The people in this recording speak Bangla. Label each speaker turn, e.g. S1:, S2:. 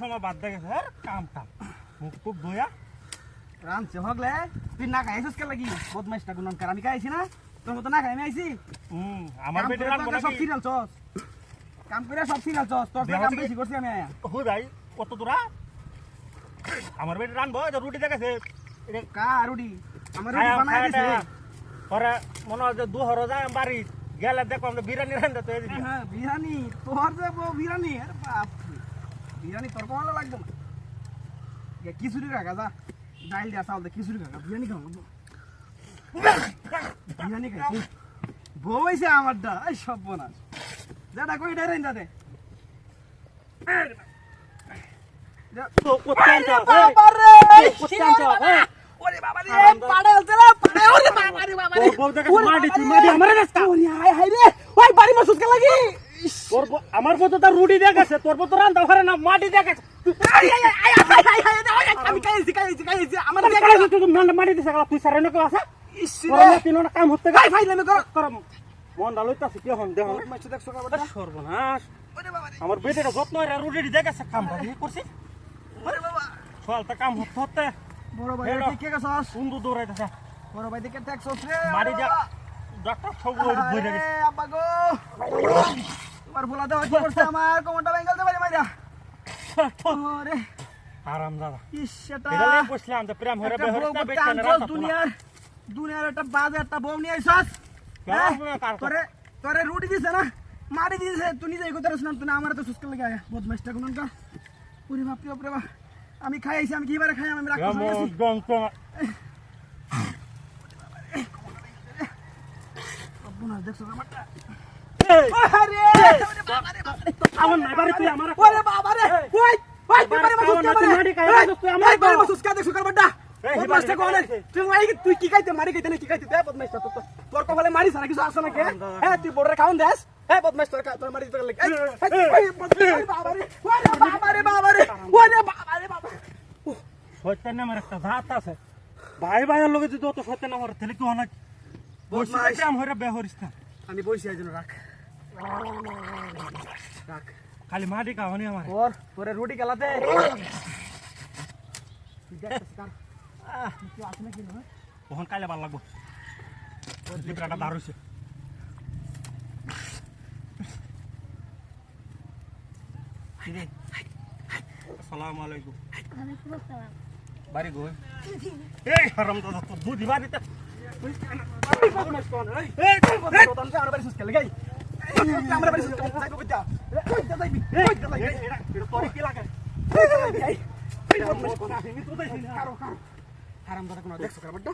S1: সময় বাদ দেখে হ্যাঁ? কাম টাম মুখ টুক ধোয়া।
S2: রামছে হগলে। তুই না খাইছিস কে? লাগি বদমাইশটা গুণন কর? আমি খাইছি না? তোর মতো না খাই আমি আইছি?
S1: হুম আমার
S2: করে সব সিরিয়াল চস কাম করে সব সিরিয়াল চস তোর কাম বেশি করছি আমি আয়া।
S1: হুদাই কত দূরা আমার বেটে রানবো এটা রুটি দেখেছে এটা
S2: কা রুডি আমার
S1: খায়া
S2: বানাই দিছে।
S1: পরে মনে হয় যে দু হর যায় বাড়ি গেলে দেখো আমরা বিরিয়ানি রান্না তো
S2: হ্যাঁ বিরিয়ানি তোর যে বিরিয়ানি আরে বাপ। বিরিয়ানি তর্ক ভালো লাগবে না? খিচুড়ি রাখা যা। ডাইল দিয়ে চাল দিয়ে খিচুড়ি রাখা বিরিয়ানি খাওয়া বিরিয়ানি খাই বউ আমার আমারটা এই সব বোনাস যেটা কই ডাই রেন দাদে
S1: তোর আমার পথ তো রুটি দেখেছে গেছে তোর পথ রান্না ঘরে না মাটি দেখেছে গেছে। মাটি দিছে তুই সারাই নাকি আছে? কাম হতে মন আলোইতাছে কি হন দেহ। সর্বনাশ। আমার বেটেটা যত্ন রুটি দেয়া গেছে
S2: কাম করছিস?
S1: সকালটা কাম হতে হতে।
S2: বড় ভাই কে গেছে
S1: সুন্দর দৌড়াইতেছে।
S2: বড় ভাই দিকে ট্যাক্স রে
S1: মারি যা ডাক্তার সব বইরা
S2: গেছে। আব্বা গো। তোমার ভোলাতে হইছে করছে? আমার কোমরটা ভেঙে গেলতে পারি মাইরা। ওরে।
S1: আরাম দাদা।
S2: ইস সেটা
S1: বসলাম যে প্রেম হইরা
S2: একটা
S1: বেহর
S2: বউ
S1: না
S2: করতে
S1: বেটা না
S2: দুনিয়ার দুনিয়ার একটা বাজে একটা বউ নিয়ে আইছস। হ্যাঁ? তোরে তোরে রুটি দিছে না? মারি দিছে তুই নিজে পারিস না তুই আমার তো সুস্ক লাগে বদমাইশটা কোন কা ওরে বাপ রে বাপ আমি খাই আইছি আমি কিবারে খাই আমি
S1: কেমন
S2: গেছি
S1: যন্ত্রণা
S2: দেখছ আমারটা
S1: ভাই ভাইয়ের লোকে যদি অত তাহলে কি
S2: আমি বসে রাখ।
S1: খালি মাটি খাওয়ানি আমার।
S2: ওর তোরে রুটি খেলাতে।
S1: ওখান কাইলে ভালো লাগবো। লিপড়াটা ধার হয়েছে। আসসালামু আলাইকুম। বাড়ি গো। এই হারাম দাদা তো বুধি বাড়িতে।
S2: এই। আমরা বাড়ি যাইবো বুঝতা কইতা যাইবি কইতা যাইবি এটা
S1: তোর কি লাগে
S2: কইতা যাইবি এই
S1: তুই তো
S2: যাইছিস কারও কারও হারামদাদা কোন দেখছ কারবারটা